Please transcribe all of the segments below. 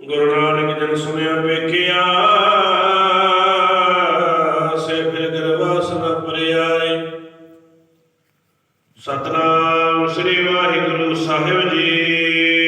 ਗੁਰੂ ਨਾਨਕ ਜਨ ਸੁਨਿਆ ਵੇਖਿਆ ਸੇ ਫਿਰ ਗਰਵਾਸ ਨਾ ਪਰਿਆਰੇ ਸਤਨਾਮ ਸ੍ਰੀ ਵਾਹਿਗੁਰੂ ਸਾਹਿਬ ਜੀ।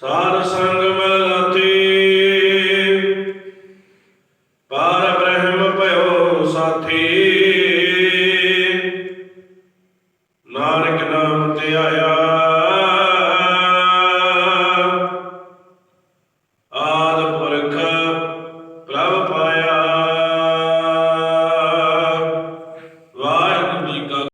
ਸਾਰ ਸੰਗ ਮਿਲਤੀ ਪਰ ਸਾਥੀ। ਨਾਨਕ ਨਾਮ ਤੇ ਆਇਆ